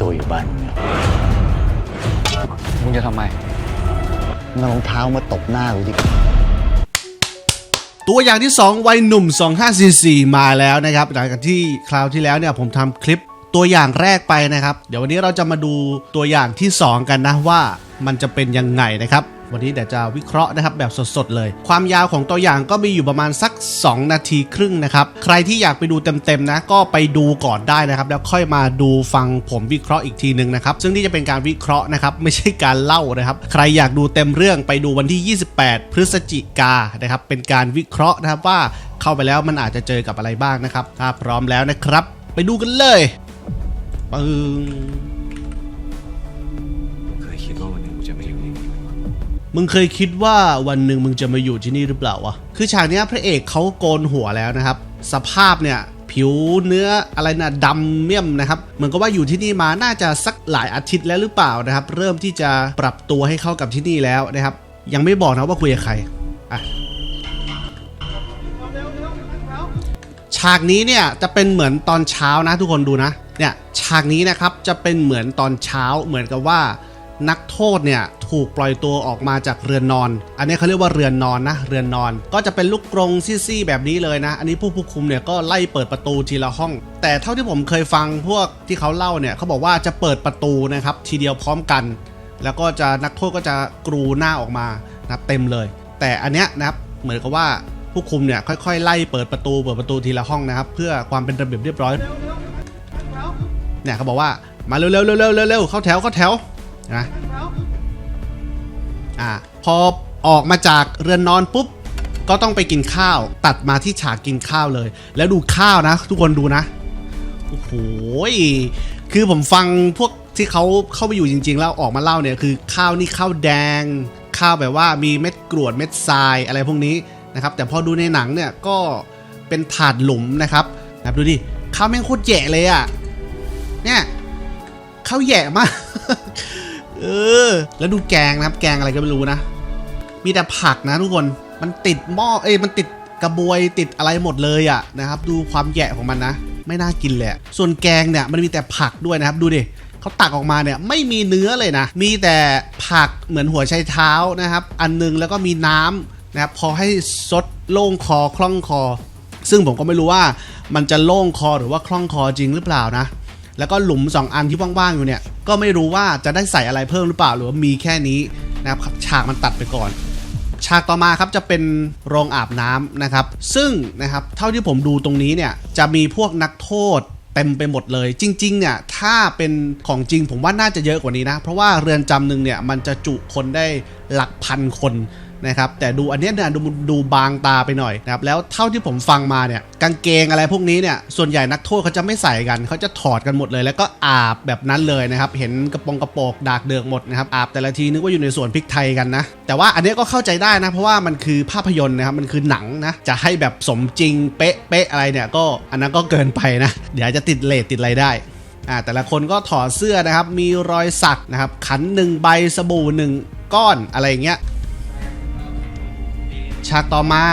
ตัวอยู่บ้านมึงเนี่ยมึงจะทำไม มึงเอารองเท้ามาตบหน้ากูดิ ตัวอย่างที่ 2 วัยหนุ่ม 2544 มาแล้วนะครับ หลังจากที่คราวที่แล้วเนี่ยผมทำคลิปตัวอย่างแรกไปนะครับ เดี๋ยววันนี้เราจะมาดูตัวอย่างที่ 2 กันนะว่ามันจะเป็นยังไงนะครับ วันนี้เดี๋ยวจะวิเคราะห์นะครับแบบสดๆเลย ความยาวของตัวอย่างก็มีอยู่ประมาณสัก 2 นาทีครึ่งนะครับ ใครที่อยากไปดูเต็มๆนะก็ไปดูก่อนได้นะครับ แล้วค่อยมาดูฟังผมวิเคราะห์อีกทีหนึ่งนะครับ ซึ่งนี่จะเป็นการวิเคราะห์นะครับ ไม่ใช่การเล่านะครับ ใครอยากดูเต็มเรื่องไปดูวันที่ 28 พฤศจิกานะครับ เป็นการวิเคราะห์นะครับว่าเข้าไปแล้วมันอาจจะเจอกับอะไรบ้างนะครับ ถ้าพร้อมแล้วนะครับ ไปดูกันเลยปึ้ง มึงเคยคิดว่าวันหนึ่งมึงจะมาอยู่ที่นี่หรือเปล่าวะ คือฉากนี้พระเอกเขาโกนหัวแล้วนะครับ สภาพเนี่ยผิวเนื้ออะไรนะดำเมี่ยมนะครับ เหมือนกับว่าอยู่ที่นี่มาน่าจะสักหลายอาทิตย์แล้วหรือเปล่านะครับ เริ่มที่จะปรับตัวให้เข้ากับที่นี่แล้วนะครับ ยังไม่บอกนะว่าคุยกับใครอะฉากนี้เนี่ยจะเป็นเหมือนตอนเช้านะทุกคนดูนะเนี่ยฉากนี้นะครับจะเป็นเหมือนตอนเช้าเหมือนกับว่านักโทษเนี่ย ถูกปล่อยตัวออกมาจากเรือนนอน อันนี้เขาเรียกว่าเรือนนอนนะ เรือนนอน ก็จะเป็นลูกกรงซี่ๆแบบนี้เลยนะ อันนี้ผู้ผู้คุมเนี่ยก็ไล่เปิดประตูทีละห้อง แต่เท่าที่ผมเคยฟังพวกที่เขาเล่าเนี่ยเขาบอกว่าจะเปิดประตูนะครับทีเดียวพร้อมกัน แล้วก็จะนักโทษก็จะกรูหน้าออกมานะเต็มเลย แต่อันเนี้ยนะครับเหมือนกับว่าผู้คุมเนี่ยค่อยๆไล่เปิดประตูเปิดประตูทีละห้องนะครับ เพื่อความเป็นระเบียบเรียบร้อยเนี่ยเขาบอกว่ามาเร็วๆเร็วๆเร็วๆเร็วๆเข้าแถวเข้าแถวนะ อ่าพอออกมาจากเรือนนอนปุ๊บ ก็ต้องไปกินข้าวตัดมาที่ฉากกินข้าวเลย แล้วดูข้าวนะ ทุกคนดูนะโอ้โหคือผมฟังพวกที่เขาเข้าไปอยู่จริง ๆ แล้วออกมาเล่าเนี่ยคือข้าวนี่ข้าวแดง ข้าวแบบว่ามีเม็ดกรวดเม็ดทรายอะไรพวกนี้นะครับ แต่พอดูในหนังเนี่ยก็เป็นถาดหลุมนะครับนะดูดิข้าวแม่งโคตรแย่เลยอะ่ะเนี่ยข้าวแย่มาก เออ แล้วดูแกงนะครับ แกงอะไรก็ไม่รู้นะ มีแต่ผักนะทุกคน มันติดหม้อ เอ้ย มันติดกระบวยติดอะไรหมดเลยอะนะครับ ดูความแย่ของมันนะ ไม่น่ากินเละ ส่วนแกงเนี่ยมันมีแต่ผักด้วยนะครับ ดูดิเขาตักออกมาเนี่ยไม่มีเนื้อเลยนะ มีแต่ผักเหมือนหัวไชเท้านะครับ อันนึงแล้วก็มีน้ำนะครับพอให้ซดโล่งคอคล่องคอ ซึ่งผมก็ไม่รู้ว่ามันจะโล่งคอหรือว่าคล่องคอจริงหรือเปล่านะ แล้วก็หลุม 2 อันที่ว่างๆอยู่เนี่ย ก็ไม่รู้ว่าจะได้ใส่อะไรเพิ่มหรือเปล่าหรือว่ามีแค่นี้นะครับฉากมันตัดไปก่อน ฉากต่อมาครับจะเป็นโรงอาบน้ำนะครับ ซึ่งนะครับเท่าที่ผมดูตรงนี้เนี่ยจะมีพวกนักโทษเต็มไปหมดเลย จริง ๆ เนี่ย ถ้าเป็นของจริงผมว่าน่าจะเยอะกว่านี้นะ เพราะว่าเรือนจำหนึ่งเนี่ย มันจะจุคนได้หลักพันคน นะครับแต่ดูอันนี้เนี่ยดูดูบางตาไปหน่อยนะครับแล้วเท่าที่ผมฟังมาเนี่ยกางเกงอะไรพวกนี้เนี่ยส่วนใหญ่นักโทษเขาจะไม่ใส่กันเขาจะถอดกันหมดเลย แล้วก็อาบแบบนั้นเลยนะครับเห็นกระโปรงกระโปรงดากเดือกหมดนะครับอาบแต่ละทีนึกว่าอยู่ในสวนพริกไทยกันนะแต่ว่าอันนี้ก็เข้าใจได้นะเพราะว่ามันคือภาพยนตร์นะครับมันคือหนังนะจะให้แบบสมจริงเป๊ะเป๊ะอะไรเนี่ยก็อันนั้นก็เกินไปนะ เดี๋ยวจะติดเลทติดอะไรได้อ่าแต่ละคนก็ถอดเสื้อนะครับมีรอยสักนะครับขันหนึ่งใบสบู่หนึ่งก้อนอะไรอย่างเงี้ย ฉากต่อมา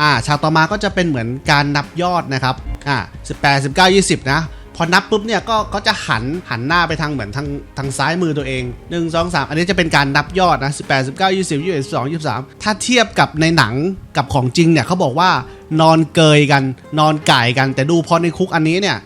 อ่าฉากต่อมาก็จะเป็นเหมือนการนับยอดนะครับอ่า18 19 20 นะพอนับปุ๊บเนี่ยก็ก็จะหันหันหน้าไปทางเหมือนทางทางซ้ายมือตัวเอง 1 2 3 อันนี้จะเป็นการนับยอดนะ18 19 20 21 22 23 ถ้าเทียบกับในหนังกับของจริงเนี่ยเขาบอกว่านอนเกยกันนอนก่ายกัน แต่ดูพอในคุกอันนี้เนี่ย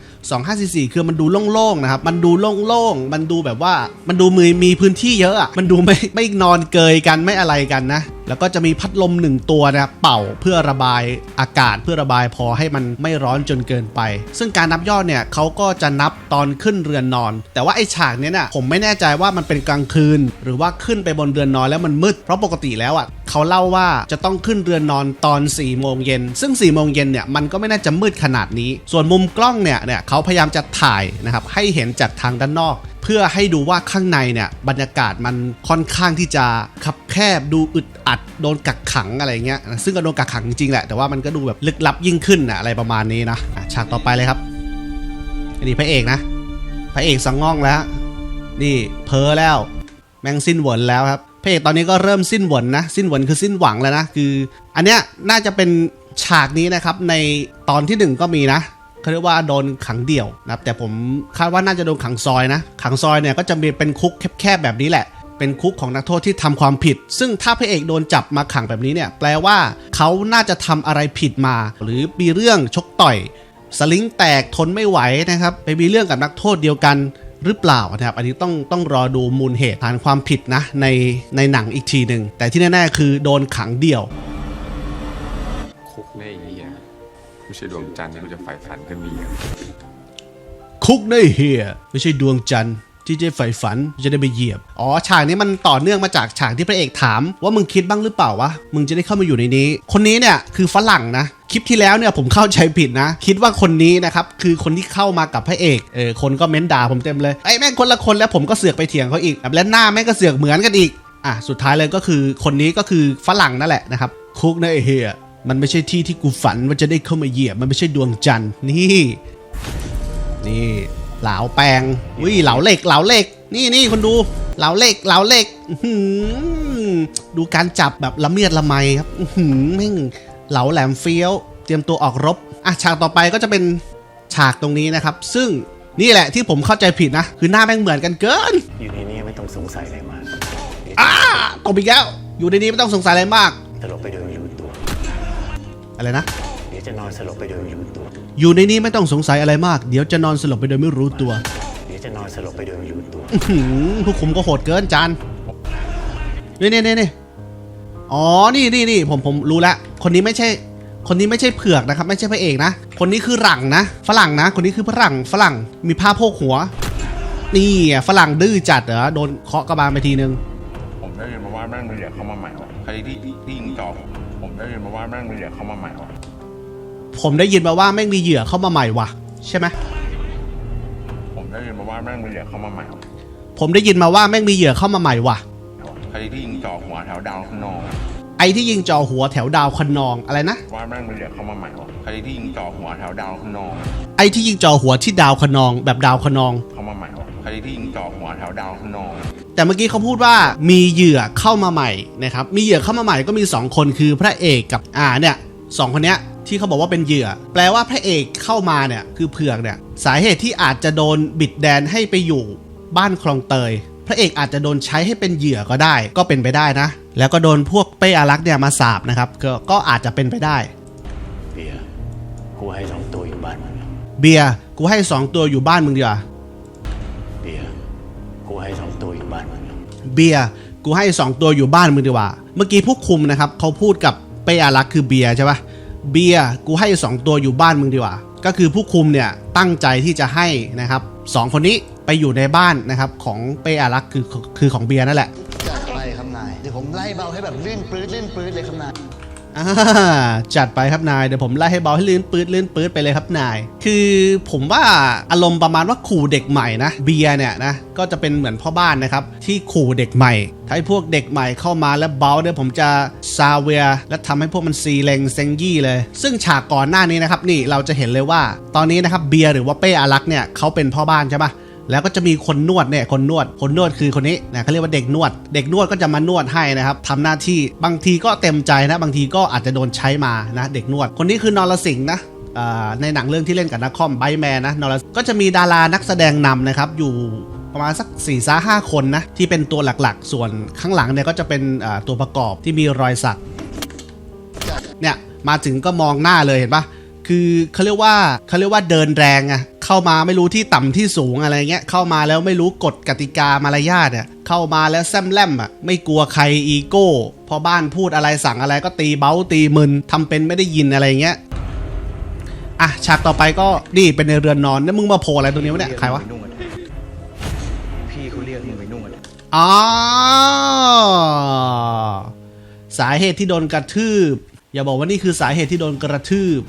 2544 คือมันดูโล่งๆนะครับ มันดูโล่งๆ มันดูแบบว่า มันดูมือมีพื้นที่เยอะอะมันดูไม่ไม่นอนเกยกันไม่อะไรกันนะ แล้วก็จะมีพัดลมหนึ่งตัวนะเป่าเพื่อระบายอากาศเพื่อระบายพอให้มันไม่ร้อนจนเกินไป ซึ่งการนับยอดเนี่ยเขาก็จะนับตอนขึ้นเรือนนอน แต่ว่าไอ้ฉากเนี้ยน่ะผมไม่แน่ใจว่ามันเป็นกลางคืน หรือว่าขึ้นไปบนเรือนนอนแล้วมันมืดเพราะปกติแล้วอะเขาเล่าว่าจะต้องขึ้นเรือนนอนตอน4ี่โมงเย็นซึ่ง4ี่โมงเย็นเนี่ยมันก็ไม่น่าจะมืดขนาดนี้ ส่วนมุมกล้องเนี่ยเนี่ยเขาพยายามจะถ่ายนะครับให้เห็นจากทางด้านนอก เพื่อให้ดูว่าข้างในเนี่ยบรรยากาศมันค่อนข้างที่จะคับแคบดูอึดอัดโดนกักขังอะไรเงี้ยซึ่งก็โดนกักขังจริงๆแหละแต่ว่ามันก็ดูแบบลึกลับยิ่งขึ้นนะอะไรประมาณนี้นะฉากต่อไปเลยครับอันนี้พระเอกนะพระเอกสังง่องแล้ว นี่เพ้อแล้ว แมงสิ้นหวนแล้วครับพระเอกตอนนี้ก็เริ่มสิ้นหวนนะ สิ้นหวนคือสิ้นหวังแล้วนะคือ อันเนี้ยน่าจะเป็นฉากนี้นะครับในตอนที่หนึ่งก็มีนะ เขาเรียกว่าโดนขังเดี่ยวนะครับแต่ผมคาดว่าน่าจะโดนขังซอยนะ ขังซอยเนี่ยก็จะมีเป็นคุกแคบๆแบบนี้แหละ เป็นคุกของนักโทษที่ทำความผิด ซึ่งถ้าพระเอกโดนจับมาขังแบบนี้เนี่ย แปลว่าเขาน่าจะทำอะไรผิดมา หรือมีเรื่องชกต่อย สลิงแตกทนไม่ไหวนะครับ ไปมีเรื่องกับนักโทษเดียวกันหรือเปล่านะครับ อันนี้ต้องต้องรอดูมูลเหตุฐานความผิดนะในในหนังอีกทีหนึ่งแต่ที่แน่ๆคือโดนขังเดี่ยว ไม่ใช่ดวงจันทร์ที่กูจะใฝ่ฝันขึ้นมีอะคุกในเฮียไม่ใช่ดวงจันทร์ที่จะใฝ่ฝันจะได้ไปเหยียบ อ๋อฉากนี้มันต่อเนื่องมาจากฉากที่พระเอกถาม ว่ามึงคิดบ้างหรือเปล่าวะ มึงจะได้เข้ามาอยู่ในนี้ คนนี้เนี่ยคือฝรั่งนะ คลิปที่แล้วเนี่ยผมเข้าใจผิดนะ คิดว่าคนนี้นะครับคือคนที่เข้ามากับพระเอก เออคนก็เม้นด่าผมเต็มเลย ไอ้แม่งคนละคนแล้วผมก็เสือกไปเถียงเขาอีกแบบและหน้าแม่งก็เสือกเหมือนกันอีก อะสุดท้ายเลยก็คือคนนี้ก็คือฝรั่งนั่นแหละนะครับ คุกในเฮีย มันไม่ใช่ที่ที่กูฝันว่าจะได้เข้ามาเหยียบ มันไม่ใช่ดวงจันทร์นี่ นี่เหลาแปลงวิเหลาเหล็กเหลาเหล็ก นี่นี่คนดูเหลาเหล็กเหลาเหล็กอื้อหือดูการจับแบบละเมียดละไมครับอื้อหือแม่งเหลาแหลมเฟี้ยว เตรียมตัวออกรบอะฉากต่อไปก็จะเป็นฉากตรงนี้นะครับ ซึ่งนี่แหละที่ผมเข้าใจผิดนะ คือหน้าแม่งเหมือนกันเกิน อยู่ในนี้ไม่ต้องสงสัยอะไรมากอ้าตบอีกแล้วอยู่ในนี้ไม่ต้องสงสัยอะไรมากสลบไปโดยไม่รู้ตัว อะไรนะ เดี๋ยวจะนอนสลบไปโดยไม่รู้ตัว อยู่ในนี้ไม่ต้องสงสัยอะไรมาก เดี๋ยวจะนอนสลบไปโดยไม่รู้ตัวเดี๋ยวจะนอนสลบไปโดยไม่รู้ตัวหืมผู้คุมก็โหดเกินจานนี่นี่นี่นี่อ๋อ นี่นี่นี่ผมผมรู้แล้วคนนี้ไม่ใช่ คนนี้ไม่ใช่เผือกนะครับ ไม่ใช่พระเอกนะ คนนี้คือหลังนะ ฝรั่งนะ คนนี้คือฝรั่ง ฝรั่ง มีผ้าโพกหัว นี่อะฝรั่งดื้อจัดเหรอ โดนเคาะกระบาลไปทีนึง ผมได้ยินมาว่าแม่งมีเหลือเข้ามาใหม่ว่ะใครที่ที่ยิงจอบผม ได้ยินมาว่าแม่งมีเหลือเข้ามาใหม่ว่ะผมได้ยินมาว่าแม่งมีเหยื่อเข้ามาใหม่ว่ะ ใช่ไหมผมได้ยินมาว่าแม่งมีเหลือเข้ามาใหม่ว่ะผมได้ยินมาว่าแม่งมีเหยื่อเข้ามาใหม่ว่ะใครที่ยิงจอบหัวแถวดาวข้างนอกไอ้ที่ยิงจ่อหัวแถวดาวคันนองอะไรนะว่าแม่งมีเหลือเข้ามาใหม่ว่ะใครที่ยิงจอบหัวแถวดาวข้างนอกไอ้ที่ยิงจ่อหัวที่ดาวคันนอง แบบดาวคันนองเข้ามาใหม่ว่ะใครที่ยิงจอบหัวแถวดาวข้างนอก แต่เมื่อกี้เขาพูดว่ามีเหยื่อเข้ามาใหม่นะครับมีเหยื่อเข้ามาใหม่ก็มี 2 คนคือพระเอกกับอ่าเนี่ยสองคนเนี้ยที่เขาบอกว่าเป็นเหยื่อ แปลว่าพระเอกเข้ามาเนี่ยคือเผือกเนี่ยสาเหตุที่อาจจะโดนบิดแดนให้ไปอยู่บ้านคลองเตย พระเอกอาจจะโดนใช้ให้เป็นเหยื่อก็ได้ ก็เป็นไปได้นะ แล้วก็โดนพวกเป้อารักษ์เนี่ยมาสาบนะครับก็ก็อาจจะเป็นไปได้ เบียร์กูให้สองตัวอยู่บ้านมึงเบียร์กูให้สองตัวอยู่บ้านมึงดีกว่า เบียร์กูให้ 2 ตัวอยู่บ้านมึงดีกว่า เมื่อกี้ผู้คุมนะครับเขาพูดกับเป้อารักษ์คือเบียร์ใช่ปะเบียร์กูให้ 2 ตัวอยู่บ้านมึงดีกว่า ก็คือผู้คุมเนี่ยตั้งใจที่จะให้นะครับสองคนนี้ไปอยู่ในบ้านนะครับของเป้อารักษ์คือคือของเบียร์นั่นแหละจัดไปครับนายเดี๋ยวผมไล่เบาให้แบบลื่นปื้ดลื่นปื้ดเลยครับนาย จัดไปครับนายเดี๋ยวผมไล่ให้เบาให้ลื่นปื๊ดลื่นปื๊ดไปเลยครับนาย คือผมว่าอารมณ์ประมาณว่าขู่เด็กใหม่นะเบียร์เนี่ยนะก็จะเป็นเหมือนพ่อบ้านนะครับที่ขู่เด็กใหม่ถ้าให้พวกเด็กใหม่เข้ามาแล้วเบาเนี่ยผมจะซาเวียและทำให้พวกมันซีเลงเซงยี่เลย ซึ่งฉากก่อนหน้านี้นะครับนี่เราจะเห็นเลยว่า ตอนนี้นะครับเบียร์หรือว่าเป้อารักษ์เนี่ยเขาเป็นพ่อบ้านใช่ปะ แล้วก็จะมีคนนวดเนี่ยคนนวด คนนวดคือคนนี้นะเขาเรียกว่าเด็กนวด เด็กนวดก็จะมานวดให้นะครับทำหน้าที่บางทีก็เต็มใจนะ บางทีก็อาจจะโดนใช้มานะ เด็กนวด คนนี้คือนรสิงห์นะในหนังเรื่องที่เล่นกับนักคอมไบแมนนะนรสิงห์ก็จะมีดารานักแสดงนำนะครับอยู่ประมาณสัก4ี่สาห้าคนนะ ที่เป็นตัวหลักๆ ส่วนข้างหลังเนี่ยก็จะเป็นตัวประกอบที่มีรอยสักเนี่ยมาถึงก็มองหน้าเลยเห็นปะคือเขาเรียกว่าเขาเรียกว่าเดินแรงอะ เข้ามาไม่รู้ที่ต่ำที่สูงอะไรเงี้ยเข้ามาแล้วไม่รู้กฎกติกามารยาทเนี่ยเข้ามาแล้วแซมแลมอะไม่กลัวใครอีโก้พอบ้านพูดอะไรสั่งอะไรก็ตีเบ้าตีมึนทำเป็นไม่ได้ยินอะไรเงี้ยอะฉากต่อไปก็นี่เป็นในเรือนนอนแล้วมึงมาโผล่อะไรตรงนี้วะเนี่ยใครวะพี่เขาเรียกมึงไปนวดอ๋อสาเหตุที่โดนกระทืบ อย่าบอกว่านี่คือสาเหตุที่โดนกระทืบ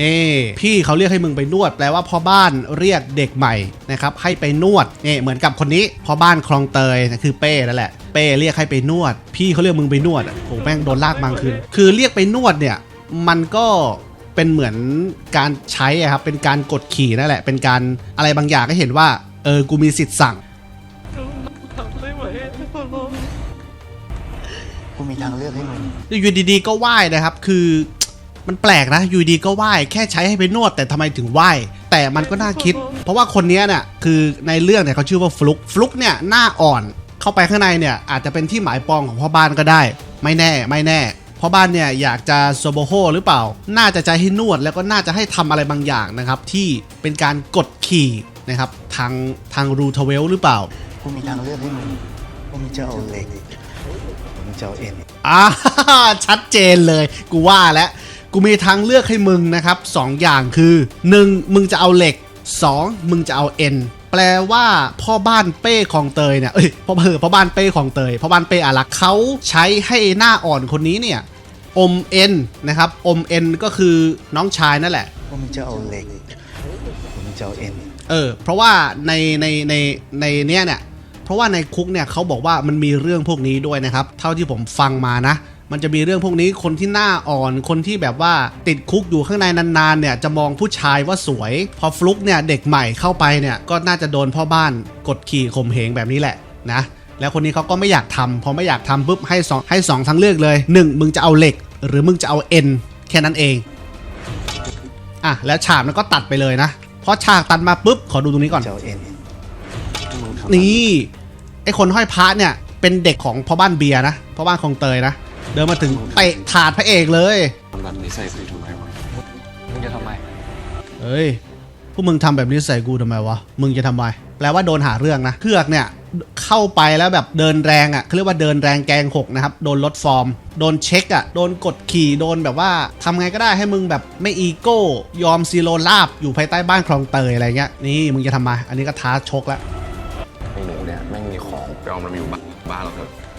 นี่พี่เขาเรียกให้มึงไปนวด แปลว่าพ่อบ้านเรียกเด็กใหม่นะครับให้ไปนวดนี่เหมือนกับคนนี้พ่อบ้านคลองเตยนะคือเป้นั่นแหละเป้เรียกให้ไปนวด พี่เขาเรียกมึงไปนวดอะโอ้แม่งโดนลากบางคืนคือเรียกไปนวดเนี่ยมันก็เป็นเหมือนการใช้อะครับเป็นการกดขี่นั่นแหละ เป็นการอะไรบางอย่างก็เห็นว่าเออกูมีสิทธิ์สั่งคกูมีทางเลือกให้มึงอยู่ดีๆก็ไหว้นะครับ คือ มันแปลกนะอยู่ดีก็ไหว้แค่ใช้ให้ไปนวดแต่ทำไมถึงไหว้แต่มันก็น่าคิด เพราะว่าคนเนี้ยเนี่ยคือในเรื่องเนี่ยเขาชื่อว่าฟลุกฟลุกเนี่ยหน้าอ่อนเข้าไปข้างในเนี่ยอาจจะเป็นที่หมายปองของพ่อบ้านก็ได้ ไม่แน่ไม่แน่พ่อบ้านเนี่ยอยากจะโซโบโฮหรือเปล่า น่าจะใจให้นวดแล้วก็น่าจะให้ทำอะไรบางอย่างนะครับ ที่เป็นการกดขี่นะครับทางทางรูทเวลหรือเปล่ากูมีทางเลือกให้มึงว่ามึงจะเอาเหล็กมึงจะเอาเอ็นอ่าชัดเจนเลย กูว่าแล้ว กูมีทางเลือกให้มึงนะครับสองอย่างคือ 1. มึงจะเอาเหล็ก 2. มึงจะเอาเอ็นแปลว่าพ่อบ้านเป้ของเตยเนี่ยเอ้ยพ่อเออพ่อบ้านเป้ของเตยพ่อบ้านเป้อารักษ์เขาใช้ให้หน้าอ่อนคนนี้เนี่ยอมเอ็นนะครับอมเอ็นก็คือน้องชายนั่นแหละว่ามึงจะเอาเหล็กมึงจะเอาเอ็นเออเพราะว่าในในในในเนี้ยเนี่ยเพราะว่าในคุกเนี่ยเขาบอกว่ามันมีเรื่องพวกนี้ด้วยนะครับ เท่าที่ผมฟังมานะ มันจะมีเรื่องพวกนี้คนที่หน้าอ่อนคนที่แบบว่าติดคุกอยู่ข้างในนานๆเนี่ยจะมองผู้ชายว่าสวย พอฟลุกเนี่ยเด็กใหม่เข้าไปเนี่ยก็น่าจะโดนพ่อบ้านกดขี่ข่มเหงแบบนี้แหละนะแล้วคนนี้เขาก็ไม่อยากทำพอไม่อยากทำปุ๊บให้สองให้สองทางเลือกเลย 1 มึงจะเอาเหล็ก หรือมึงจะเอาเอ็นแค่นั้นเองอะแล้วฉากมันก็ตัดไปเลยนะพอฉากตัดมาปุ๊บขอดูตรงนี้ก่อนจะเอาเอ็นมึงทำนี่ไอคนห้อยพระเนี่ยเป็นเด็กของพ่อบ้านเบียร์นะพ่อบ้านคลองเตยนะ เดินมาถึงเตะถาดพระเอกเลยทำแบบนี้ใส่กูทำไมวะมึงจะทำไมเฮ้ย พวกมึงทำแบบนี้ใส่กูทำไมวะ มึงจะทำไม แปลว่าโดนหาเรื่องนะ เพือกเนี่ย เข้าไปแล้วแบบเดินแรงอะ่ะเขาเรียกว่าเดินแรงแกงหกนะครับ โดนลดฟอร์ม โดนเช็คอะ่ะ โดนกดขี่ โดนแบบว่าทำไงก็ได้ให้มึงแบบไม่อีโก้ ยอมซีโรลาบ อยู่ภายใต้บ้านคลองเตยอะไรเงี้ย นี่มึงจะทำไม อันนี้ก็ท้าชกแล้ว ไอ้หนูเนี่ยแม่งมีของไปเอามันมาอยู่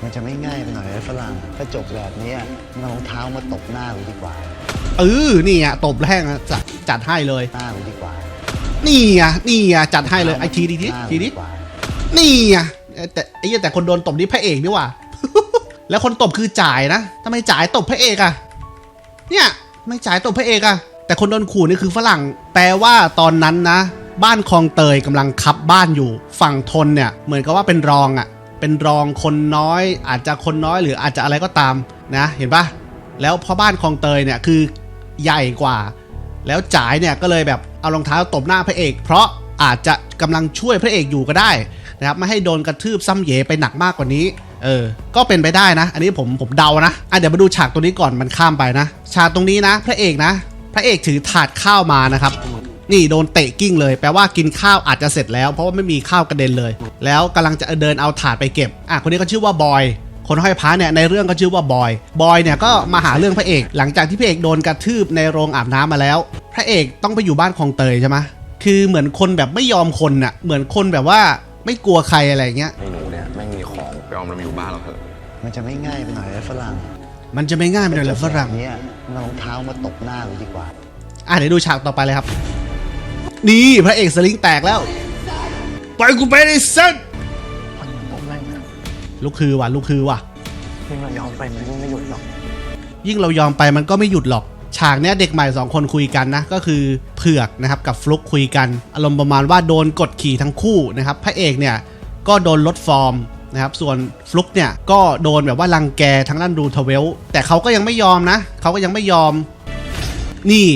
มันจะไม่ง่ายไปหน่อยไอ้ฝรั่งถ้าจบแบบเนี้ยมึงเอารองเท้ามาตบหน้ากูดีกว่าเออนี่อะตบแรงอะจัดจัดให้เลย หน้ากูดีกว่านี่อะนี่อะจัดให้เลยไอทีดีทีหน้ากูทีนี้กว่านี่อะเอ้ยแต่ไอ้เหี้ยแต่คนโดนตบนี่พระเอกนี่หว่าแล้วคนตบคือจ่ายนะทำไมจ่ายตบพระเอกอะเนี่ยไม่จ่ายตบพระเอกอะแต่คนโดนขู่นี่คือฝรั่ง แปลว่าตอนนั้นนะ บ้านคลองเตยกำลังคับบ้านอยู่ ฝั่งทนเนี่ย เหมือนกับว่าเป็นรองอะ เป็นรองคนน้อย อาจจะคนน้อยหรืออาจจะอะไรก็ตามนะเห็นปะแล้วพ่อบ้านคลองเตยเนี่ยคือใหญ่กว่า แล้วจ่ายเนี่ยก็เลยแบบเอารองเท้าตบหน้าพระเอก เพราะอาจจะกำลังช่วยพระเอกอยู่ก็ได้นะครับไม่ให้โดนกระทืบซ้ำเยไปหนักมากกว่านี้เออ ก็เป็นไปได้นะ อันนี้ผมผมเดานะ อะเดี๋ยวมาดูฉากตรงนี้ก่อนมันข้ามไปนะ ฉากตรงนี้นะ พระเอกนะ พระเอกถือถาดข้าวมานะครับ นี่โดนเตะกิ้งเลยแปลว่ากินข้าวอาจจะเสร็จแล้วเพราะว่าไม่มีข้าวกระเด็นเลย แล้วกำลังจะเดินเอาถาดไปเก็บอะคนนี้ก็ชื่อว่าบอยคนห้อยพระเนี่ยในเรื่องก็ชื่อว่าบอย บอยเนี่ยก็มาหาเรื่องพระเอก หลังจากที่พระเอกโดนกระทืบในโรงอาบน้ำมาแล้ว พระเอกต้องไปอยู่บ้านคลองเตยใช่ไหมคือเหมือนคนแบบไม่ยอมคนน่ะ เหมือนคนแบบว่าไม่กลัวใครอะไรเงี้ยไอ้หนูเนี่ยแม่งมีของไปเอามันมาอยู่บ้านเราเถอะมันจะไม่ง่ายไปหน่อยไอ้ฝรั่ง มันจะไม่ง่ายไปเลยเหรอฝรั่งแบบเนี้ยมึงเอารองเท้ามาตบหน้ากูดีกว่า อะเดี๋ยวดูฉากต่อไปเลยครับ นี่พระเอกสลิงแตกแล้วปล่อยกูไปเลยสัตว์ผมแม่งลูกคือว่ะลูกคือว่ะยิ่งเรายอมไปมันยิ่งไม่หยุดหรอก ยิ่งเรายอมไปมันก็ไม่หยุดหรอก ฉากเนี้ยเด็กใหม่สองคนคุยกันนะ ก็คือเผือกนะครับกับฟลุกคุยกัน อารมณ์ประมาณว่าโดนกดขี่ทั้งคู่นะครับ พระเอกเนี่ยก็โดนลดฟอร์มนะครับ ส่วนฟลุกเนี่ยก็โดนแบบว่ารังแกทั้งด้านรูทเวล แต่เขาก็ยังไม่ยอมนะ เขาก็ยังไม่ยอม นี่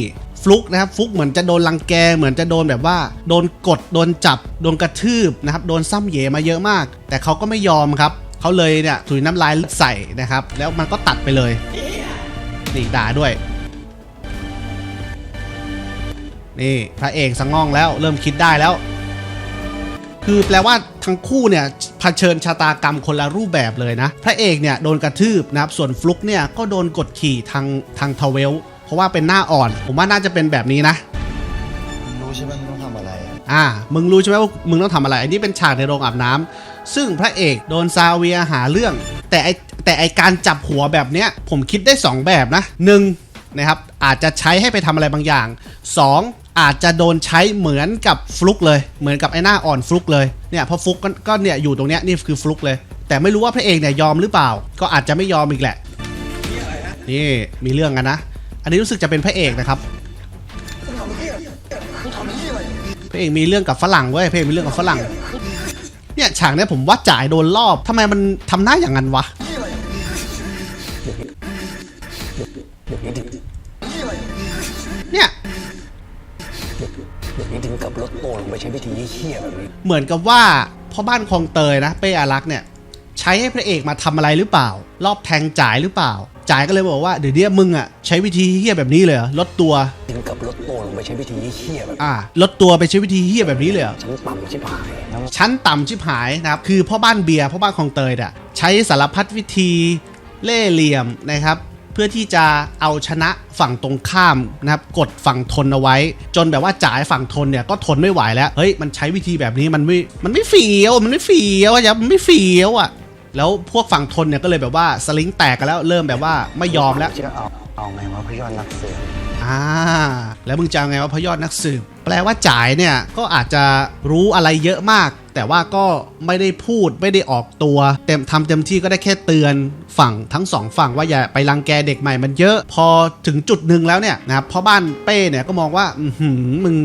ฟลุกนะครับฟลุกเหมือนจะโดนรังแกเหมือนจะโดนแบบว่า โดนกดโดนจับ โดนกระทืบนะครับโดนซ้ำเหยมาเยอะมาก แต่เขาก็ไม่ยอมครับเขาเลยเนี่ยถุยน้ำลายใส่นะครับ แล้วมันก็ตัดไปเลยนี่ด่าด้วย นี่พระเอกสังง่องแล้วเริ่มคิดได้แล้ว คือแปลว่าทั้งคู่เนี่ยเผชิญชะตากรรมคนละรูปแบบเลยนะ พระเอกเนี่ยโดนกระทืบนะครับส่วนฟลุกเนี่ยก็โดนกดขี่ทางทางทาวเวล ราะว่าเป็นหน้าอ่อน ผมว่าน่าจะเป็นแบบนี้นะมึงรู้ใช่ไหมมึงต้องทำอะไรอะอ่า มึงรู้ใช่ไหมว่ามึงต้องทำอะไร อันนี้เป็นฉากในโรงอาบน้ำซึ่งพระเอกโดนซาเวียหาเรื่อง แต่ไอแต่ไอการจับหัวแบบเนี้ย ผมคิดได้ 2 แบบนะหนึ่งนะครับ อาจจะใช้ให้ไปทำอะไรบางอย่าง 2 อาจจะโดนใช้เหมือนกับฟลุกเลย เหมือนกับไอ้หน้าอ่อนฟลุกเลย เนี่ยเพราะฟลุกก็ก็เนี่ยอยู่ตรงเนี้ยนี่คือฟลุกเลย แต่ไม่รู้ว่าพระเอกเนี่ยยอมหรือเปล่า ก็อาจจะไม่ยอมอีกแหละ นี่มีเรื่องกันนะ อันนี้รู้สึกจะเป็นพระเอกนะครับพระเอกมีเรื่องกับฝรั่งเว้ยพระเอกมีเรื่องกับฝรั่ง เนี่ยฉากนี้ผมวัดจ่ายโดนรอบทำไมมันทำหน้าอย่างนั้นวะเนี่ยเหมือนกับว่าพ่อบ้านคลองเตยนะ เป้อารักษ์เนี่ย ใช้ให้พระเอกมาทำอะไรหรือเปล่า รอบแทงจ่ายหรือเปล่า จ่ายก็เลยบอกว่าเดี๋ยวเนี้ยมึงอะใช้วิธีเฮี้ยแบบนี้เลยเหรอลดตัวถึงกับลดโตลงไปใช้วิธีเหี้ยแบบนี้อ่าลดตัวไปใช้วิธีเฮี้ยแบบนี้เลยเหรอ ฉันต่ำชิบหายชั้นต่ำชิบหายนะครับ คือพ่อบ้านเบียร์พ่อบ้านคลองเตยเนี่ยใช้สารพัดวิธีเล่ห์เหลี่ยมนะครับ เพื่อที่จะเอาชนะฝั่งตรงข้ามนะครับกดฝั่งทนเอาไว้ จนแบบว่าจ่ายฝั่งทนเนี่ยก็ทนไม่ไหวแล้วเฮ้ยมันใช้วิธีแบบนี้มันไม่มันไม่เฟี้ยวมันไม่เฟี้ยวอะครับมันไม่เฟี้ยวอะ แล้วพวกฝั่งทนเนี่ยก็เลยแบบว่าสลิงแตกกันแล้วเริ่มแบบว่าไม่ยอมแล้ว จะเอาเอาไงวะพระยอดนักสืบอ่าแล้วมึงจะเอาไงว่าพระยอดนักสืบ แปลว่าจ่ายเนี่ยก็อาจจะรู้อะไรเยอะมาก แต่ว่าก็ไม่ได้พูดไม่ได้ออกตัว เต็มทำเต็มที่ก็ได้แค่เตือนฝั่งทั้งสองฝั่งว่าอย่าไปรังแกเด็กใหม่มันเยอะ พอถึงจุดหนึ่งแล้วเนี่ยนะครับพ่อบ้านเป้เนี่ยก็มองว่าอือหือมึง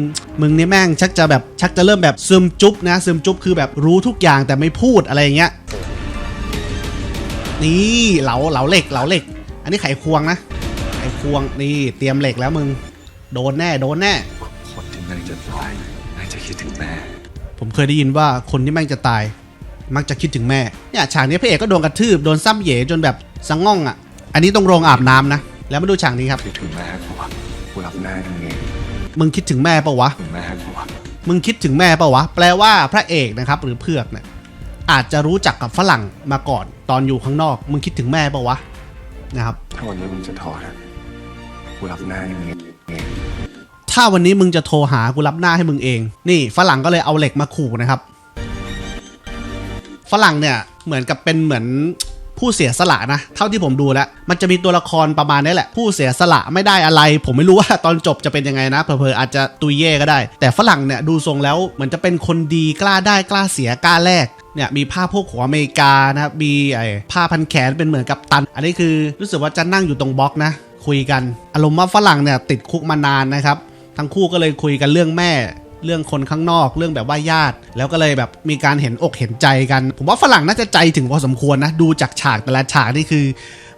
มึงนี่แม่งชักจะแบบชักจะเริ่มแบบซึมจุ๊บนะซึมจุ๊บคือแบบรู้ทุกอย่างแต่ไม่พูดอะไรอย่างเงี้ย นี่เหลาเหลาเหล็กเหลาเหล็ก อันนี้ไขควงนะไอ้ควงนี่เตรียมเหล็กแล้วมึง โดนแน่โดนแน่ คนที่แม่งจะตายน่าจะคิดถึงแม่ ผมเคยได้ยินว่าคนที่แม่งจะตาย มักจะคิดถึงแม่เนี่ยฉากนี้พระเอกก็โดนกระทืบโดนซ้ำเหยจนแบบสังง่องอะ อันนี้ตรงโรงอาบน้ำนะ แล้วมาดูฉากนี้ครับ คิดถึงแม่กูวะกูรับแม่ยังไงมึงคิดถึงแม่ปะวะ ถึงแม่กูวะมึงคิดถึงแม่ปะวะ แปลว่าพระเอกนะครับ หรือเพือกเนี่ย อาจจะรู้จักกับฝรั่งมาก่อนตอนอยู่ข้างนอก มึงคิดถึงแม่ปะวะนะครับถ้าวันนี้มึงจะถอดอะกูรับแม่ยังไงถ้าวันนี้มึงจะโทรหากูรับหน้าให้มึงเอง นี่ฝรั่งก็เลยเอาเหล็กมาขู่นะครับ ฝรั่งเนี่ยเหมือนกับเป็นเหมือนผู้เสียสละนะเท่าที่ผมดูแล้ว มันจะมีตัวละครประมาณนี้แหละ ผู้เสียสละไม่ได้อะไร ผมไม่รู้ว่าตอนจบจะเป็นยังไงนะเผลอๆอาจจะตุยเย่ก็ได้ แต่ฝรั่งเนี่ยดูทรงแล้วเหมือนจะเป็นคนดีกล้าได้กล้าเสียกล้าแลก เนี่ยมีผ้าพวกของอเมริกานะครับมีไอ้ผ้าพันแขนเป็นเหมือนกับตัน อันนี้คือรู้สึกว่าจะนั่งอยู่ตรงบล็อกนะ คุยกันอารมณ์ว่าฝรั่งเนี่ยติดคุกมานานนะครับ ทั้งคู่ก็เลยคุยกันเรื่องแม่เรื่องคนข้างนอกเรื่องแบบว่าญาติ แล้วก็เลยแบบมีการเห็นอกเห็นใจกัน ผมว่าฝรั่งน่าจะใจถึงพอสมควรนะ ดูจากฉากแต่ละฉากนี่คือ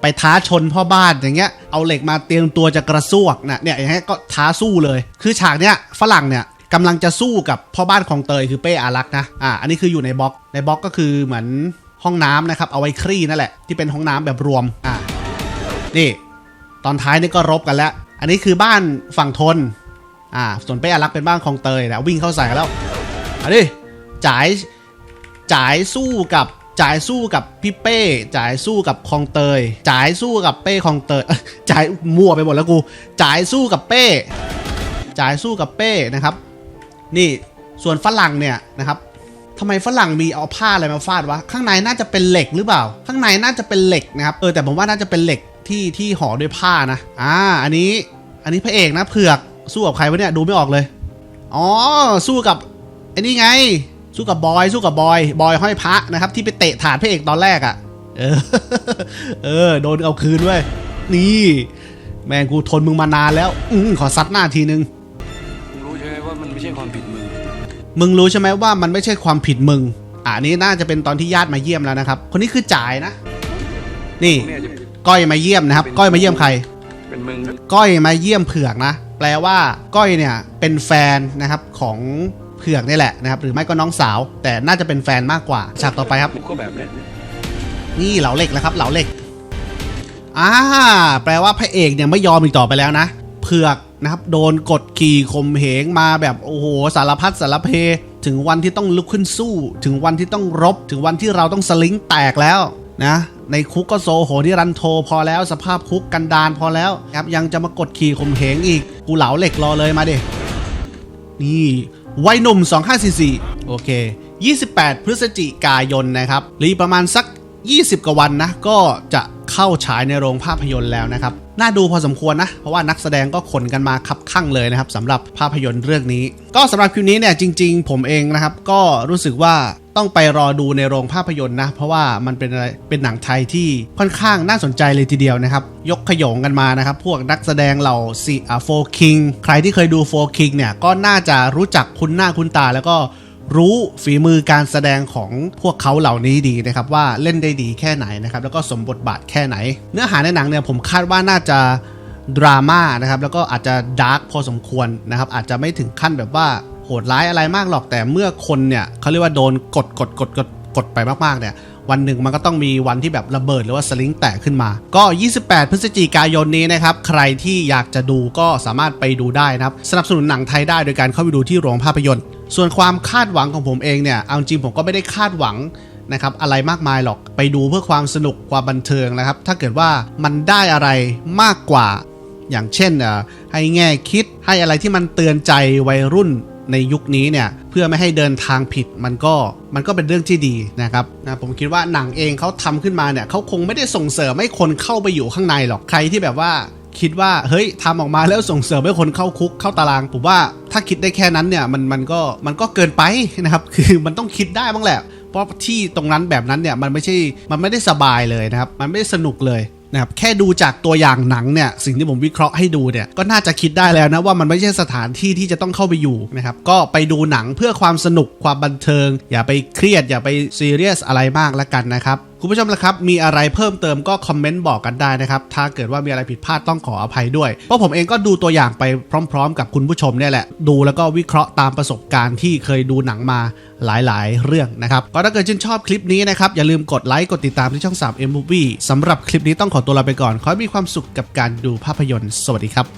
ไปท้าชนพ่อบ้านอย่างเงี้ยเอาเหล็กมาเตรียมตัวจะกระซวกนะเนี่ยอย่างเงี้ยก็ท้าสู้เลย คือฉากเนี้ยฝรั่งเนี่ย กำลังจะสู้กับพ่อบ้านของเตยคือเป้อารักษ์นะอ่าอันนี้คืออยู่ในบล็อกในบล็อกก็คือเหมือนห้องน้ำนะครับเอาไว้คลี่นั่นแหละที่เป็นห้องน้ำแบบรวมอ่านี่ตอนท้ายนี่ก็รบกันแล้ว อันนี้คือบ้านฝั่งทนอ่าส่วนเป้อารักษ์เป็นบ้านคลองเตยนะวิ่งเข้าใส่แล้วเอาดิจ่ายจ่ายสู้กับจ่ายสู้กับพี่เป้จ่ายสู้กับคองเตยจ่ายสู้กับเป้คองเตยจ่ายมั่วไปหมดแล้วกูจ่ายสู้กับเป้จ่ายสู้กับเป้นะครับ นี่ส่วนฝรั่งเนี่ยนะครับทำไมฝรั่งมีเอาผ้าอะไรมาฟาดวะ ข้างในน่าจะเป็นเหล็กหรือเปล่า ข้างในน่าจะเป็นเหล็กนะครับ เออแต่ผมว่าน่าจะเป็นเหล็กที่ที่ห่อด้วยผ้านะ อ่า อันนี้ อันนี้พระเอกนะเผือกสู้กับใครวะเนี่ยดูไม่ออกเลย อ๋อ สู้กับไอ้นี่ไง สู้กับบอย สู้กับบอย บอยห้อยพระนะครับ ที่ไปเตะถาดพระเอกตอนแรกอะ่ะ เออ เออ โดนเอาคืนเว้ยนี่ แม่งกูทนมึงมานานแล้ว อืขอซัดหน้าทีนึง ไหมว่ามันไม่ใช่ความผิดมึง มึงรู้ใช่ไหมว่ามันไม่ใช่ความผิดมึง อ่านี้น่าจะเป็นตอนที่ญาติมาเยี่ยมแล้วนะครับ คนนี้คือจ่ายนะ นี่เนี่ยจะก้อยมาเยี่ยมนะครับ ก้อยมาเยี่ยมใคร เป็นมึงก้อยมาเยี่ยมเผือกนะ แปลว่าก้อยเนี่ยเป็นแฟนนะครับของเผือกนี่แหละนะครับ หรือไม่ก็น้องสาว แต่น่าจะเป็นแฟนมากกว่า ฉากต่อไปครับ กูก็แบบเนี้ยนี่เหลาเหล็กแล้วครับเหลาเหล็กอ่าแปลว่าพระเอกเนี่ยไม่ยอมอีกต่อไปแล้วนะ เผือก นะครับ โดนกดขี่ข่มเหงมาแบบโอ้โหสารพัดสารเพ ถึงวันที่ต้องลุกขึ้นสู้ ถึงวันที่ต้องรบ ถึงวันที่เราต้องสลิงแตกแล้วนะในคุกก็โซโหที่รันโทพอแล้วสภาพคุกกันดานพอแล้วครับยังจะมากดขี่ข่มเหงอีก กูเหลาเหล็กรอเลยมาเดินี่วัยหนุ่ม 2544 โอเค 28 พฤศจิกายนนะครับหรือประมาณสัก 20 กว่าวันนะ ก็จะเข้าฉายในโรงภาพยนตร์แล้วนะครับ น่าดูพอสมควรนะ เพราะว่านักแสดงก็ขนกันมาคับข้างเลยนะครับสำหรับภาพยนตร์เรื่องนี้ ก็สำหรับคลิปนี้เนี่ยจริง ๆ ผมเองนะครับก็รู้สึกว่าต้องไปรอดูในโรงภาพยนตร์นะ เพราะว่ามันเป็นอะไรเป็นหนังไทยที่ค่อนข้างน่าสนใจเลยทีเดียวนะครับ ยกขยงกันมานะครับ พวกนักแสดงเหล่าซีอ่าโฟคิงใครที่เคยดูโฟคิงเนี่ยก็น่าจะรู้จักคุ้นหน้าคุ้นตาแล้วก็ รู้ฝีมือการแสดงของพวกเขาเหล่านี้ดีนะครับว่าเล่นได้ดีแค่ไหนนะครับแล้วก็สมบทบาทแค่ไหน เนื้อหาในหนังเนี่ยผมคาดว่าน่าจะดราม่านะครับแล้วก็อาจจะดาร์กพอสมควรนะครับอาจจะไม่ถึงขั้นแบบว่าโหดร้ายอะไรมากหรอกแต่เมื่อคนเนี่ยเขาเรียกว่าโดนกดกดกดกดกดไปมากๆเนี่ย วันหนึ่งมันก็ต้องมีวันที่แบบระเบิดหรือว่าสลิงแตกขึ้นมา ก็ 28 พฤศจิกายนนี้นะครับ ใครที่อยากจะดูก็สามารถไปดูได้นะครับ สนับสนุนหนังไทยได้โดยการเข้าไปดูที่โรงภาพยนตร์ ส่วนความคาดหวังของผมเองเนี่ย เอาจริงผมก็ไม่ได้คาดหวังนะครับอะไรมากมายหรอกไปดูเพื่อความสนุกความบันเทิงนะครับ ถ้าเกิดว่ามันได้อะไรมากกว่า อย่างเช่นอ่อให้แง่คิดให้อะไรที่มันเตือนใจวัยรุ่น ในยุคนี้เนี่ยเพื่อไม่ให้เดินทางผิดมันก็มันก็เป็นเรื่องที่ดีนะครับนะผมคิดว่าหนังเองเขาทำขึ้นมาเนี่ยเขาคงไม่ได้ส่งเสริมให้คนเข้าไปอยู่ข้างในหรอกใครที่แบบว่าคิดว่าเฮ้ยทำออกมาแล้วส่งเสริมให้คนเข้าคุกเข้าตารางผมว่าถ้าคิดได้แค่นั้นเนี่ยมันมันก็มันก็เกินไปนะครับคือมันต้องคิดได้บ้างแหละเพราะที่ตรงนั้นแบบนั้นเนี่ยมันไม่ใช่มันไม่ได้สบายเลยนะครับมันไม่ได้สนุกเลย นะครับแค่ดูจากตัวอย่างหนังเนี่ยสิ่งที่ผมวิเคราะห์ให้ดูเนี่ยก็น่าจะคิดได้แล้วนะว่ามันไม่ใช่สถานที่ที่จะต้องเข้าไปอยู่นะครับก็ไปดูหนังเพื่อความสนุกความบันเทิง อย่าไปเครียดอย่าไปซีเรียสอะไรมากแล้วกันนะครับ คุณผู้ชมละครับ มีอะไรเพิ่มเติมก็คอมเมนต์บอกกันได้นะครับ ถ้าเกิดว่ามีอะไรผิดพลาดต้องขออภัยด้วย เพราะผมเองก็ดูตัวอย่างไปพร้อม ๆ กับคุณผู้ชมเนี่ยแหละ ดูแล้วก็วิเคราะห์ตามประสบการณ์ที่เคยดูหนังมาหลายๆ เรื่องนะครับ ก็ถ้าเกิดชื่นชอบคลิปนี้นะครับ อย่าลืมกดไลค์กดติดตามที่ช่อง 3 M Movie สำหรับคลิปนี้ต้องขอตัวลาไปก่อน ขอให้มีความสุขกับการดูภาพยนตร์ สวัสดีครับ